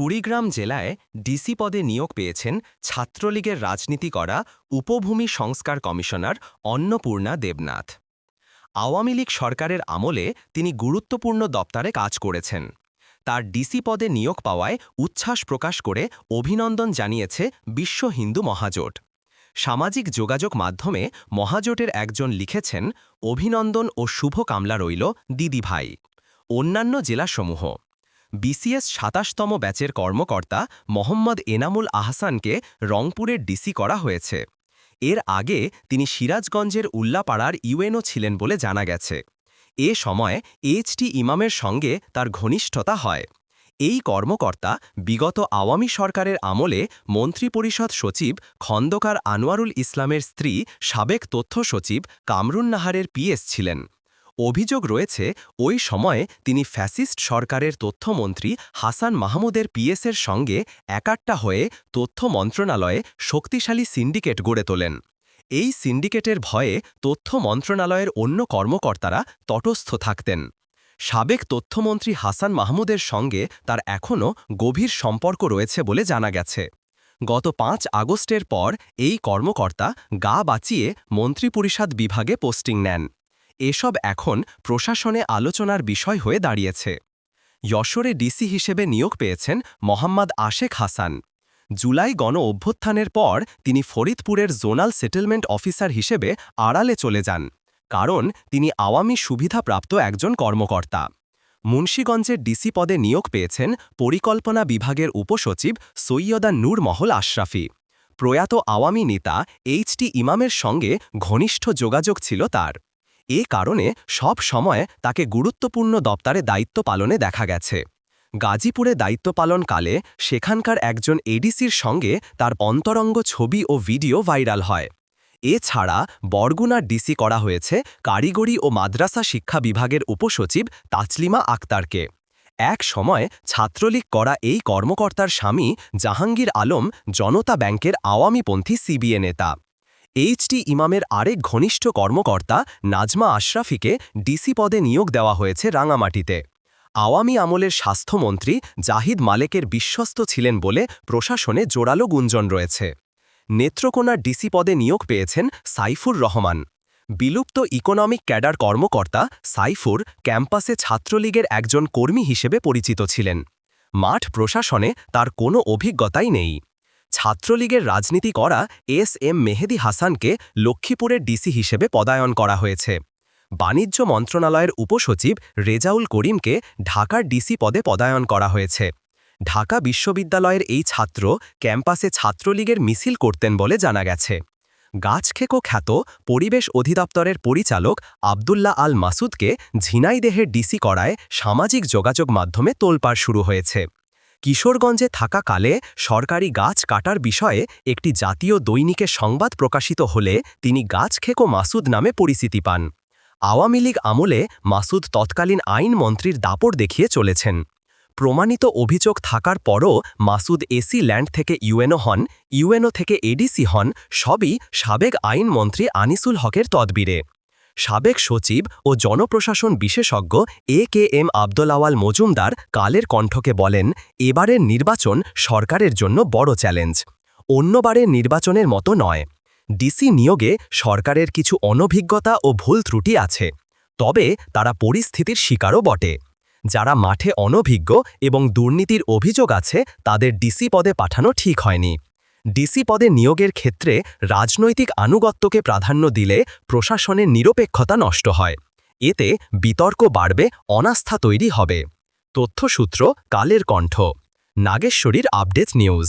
কুড়িগ্রাম জেলায় ডিসি পদে নিয়োগ পেয়েছেন ছাত্রলীগের রাজনীতি করা উপভূমি সংস্কার কমিশনার অন্নপূর্ণা দেবনাথ। আওয়ামী লীগ সরকারের আমলে তিনি গুরুত্বপূর্ণ দপ্তরে কাজ করেছেন। তার ডিসি পদে নিয়োগ পাওয়ায় উচ্ছ্বাস প্রকাশ করে অভিনন্দন জানিয়েছে বিশ্ব হিন্দু মহাজোট। সামাজিক যোগাযোগ মাধ্যমে মহাজোটের একজন লিখেছেন, অভিনন্দন ও শুভ কামলা রইল দিদিভাই অন্যান্য জেলাসমূহ। বিসিএস সাতাশতম ব্যাচের কর্মকর্তা মোহাম্মদ এনামুল আহসানকে রংপুরের ডিসি করা হয়েছে। এর আগে তিনি সিরাজগঞ্জের উল্লাপাড়ার ইউএনও ছিলেন বলে জানা গেছে। এ সময় এইচটি ইমামের সঙ্গে তার ঘনিষ্ঠতা হয়। এই কর্মকর্তা বিগত আওয়ামী সরকারের আমলে মন্ত্রিপরিষদ সচিব খন্দকার আনোয়ারুল ইসলামের স্ত্রী সাবেক তথ্য সচিব কামরুন নাহারের পিএস ছিলেন। অভিযোগ রয়েছে, ওই সময়ে তিনি ফ্যাসিস্ট সরকারের তথ্যমন্ত্রী হাসান মাহমুদের পিএসের সঙ্গে একাট্টা হয়ে তথ্য মন্ত্রণালয়ে শক্তিশালী সিন্ডিকেট গড়ে তোলেন। এই সিন্ডিকেটের ভয়ে তথ্য মন্ত্রণালয়ের অন্য কর্মকর্তারা তটস্থ থাকতেন। সাবেক তথ্যমন্ত্রী হাসান মাহমুদের সঙ্গে তার এখনও গভীর সম্পর্ক রয়েছে বলে জানা গেছে। গত পাঁচ আগস্টের পর এই কর্মকর্তা গা বাঁচিয়ে মন্ত্রিপরিষদ বিভাগে পোস্টিং নেন। এসব এখন প্রশাসনে আলোচনার বিষয় হয়ে দাঁড়িয়েছে। যশোরে ডিসি হিসেবে নিয়োগ পেয়েছেন মোহাম্মদ আশেক হাসান। জুলাই গণ অভ্যুত্থানের পর তিনি ফরিদপুরের জোনাল সেটেলমেন্ট অফিসার হিসেবে আড়ালে চলে যান, কারণ তিনি আওয়ামী সুবিধাপ্রাপ্ত একজন কর্মকর্তা। মুন্সীগঞ্জের ডিসি পদে নিয়োগ পেয়েছেন পরিকল্পনা বিভাগের উপসচিব সৈয়দা নূর মহল আশরাফি। প্রয়াত আওয়ামী নেতা এইচটি ইমামের সঙ্গে ঘনিষ্ঠ যোগাযোগ ছিল তার। এ কারণে সব সময় তাকে গুরুত্বপূর্ণ দপ্তরে দায়িত্ব পালনে দেখা গেছে। গাজীপুরে দায়িত্ব পালনকালে সেখানকার একজন এডিসির সঙ্গে তার অন্তরঙ্গ ছবি ও ভিডিও ভাইরাল হয়। এছাড়া বরগুনার ডিসি করা হয়েছে কারিগরি ও মাদ্রাসা শিক্ষা বিভাগের উপসচিব তাচলিমা আক্তারকে। এক সময় ছাত্রলীগ করা এই কর্মকর্তার স্বামী জাহাঙ্গীর আলম জনতা ব্যাংকের আওয়ামীপন্থী সিবিএ নেতা। এইচটি ইমামের আরেক ঘনিষ্ঠ কর্মকর্তা নাজমা আশরাফিকে ডিসি পদে নিয়োগ দেওয়া হয়েছে রাঙামাটিতে। আওয়ামী আমলের স্বাস্থ্যমন্ত্রী জাহিদ মালেকের বিশ্বস্ত ছিলেন বলে প্রশাসনে জোরালো গুঞ্জন রয়েছে। নেত্রকোনার ডিসি পদে নিয়োগ পেয়েছেন সাইফুর রহমান। বিলুপ্ত ইকোনমিক ক্যাডার কর্মকর্তা সাইফুর ক্যাম্পাসে ছাত্রলীগের একজন কর্মী হিসেবে পরিচিত ছিলেন। মাঠ প্রশাসনে তার কোনো অভিজ্ঞতাই নেই। ছাত্রলীগের রাজনীতি করা এস এম মেহেদি হাসানকে লক্ষ্মীপুরের ডিসি হিসেবে পদায়ন করা হয়েছে। বাণিজ্য মন্ত্রণালয়ের উপসচিব রেজাউল করিমকে ঢাকার ডিসি পদে পদায়ন করা হয়েছে। ঢাকা বিশ্ববিদ্যালয়ের এই ছাত্র ক্যাম্পাসে ছাত্রলীগের মিছিল করতেন বলে জানা গেছে। গাছখেকো খ্যাত পরিবেশ অধিদপ্তরের পরিচালক আবদুল্লাহ আল মাসুদকে ঝিনাইদেহের ডিসি করায় সামাজিক যোগাযোগ মাধ্যমে তোলপাড় শুরু হয়েছে। কিশোরগঞ্জে থাকাকালে সরকারি গাছ কাটার বিষয়ে একটি জাতীয় দৈনিকে সংবাদ প্রকাশিত হলে তিনি গাছ খেকো মাসুদ নামে পরিচিতি পান। আওয়ামী লীগ আমলে মাসুদ তৎকালীন আইন মন্ত্রীর দাপট দেখিয়ে চলেছেন। প্রমাণিত অভিযোগ থাকার পরও মাসুদ এসি ল্যান্ড থেকে ইউএনও হন, ইউএনও থেকে এডিসি হন, সবই সাবেক আইনমন্ত্রী আনিসুল হকের তদবিরে। সাবেক সচিব ও জনপ্রশাসন বিশেষজ্ঞ A K M Abdul Awal Majumdar কালের কণ্ঠকে বলেন, এবারের নির্বাচন সরকারের জন্য বড় চ্যালেঞ্জ। অন্যবারের নির্বাচনের মতো নয়। ডিসি নিয়োগে সরকারের কিছু অনভিজ্ঞতা ও ভুল ত্রুটি আছে। তবে তারা পরিস্থিতির শিকারও বটে। যারা মাঠে অনভিজ্ঞ এবং দুর্নীতির অভিযোগ আছে, তাদের ডিসি পদে পাঠানো ঠিক হয়নি। ডিসি পদে নিয়োগের ক্ষেত্রে রাজনৈতিক আনুগত্যকে প্রাধান্য দিলে প্রশাসনের নিরপেক্ষতা নষ্ট হয়। এতে বিতর্ক বাড়বে, অনাস্থা তৈরি হবে। তথ্যসূত্র, কালের কণ্ঠ। নাগেশ্বরীর আপডেট নিউজ।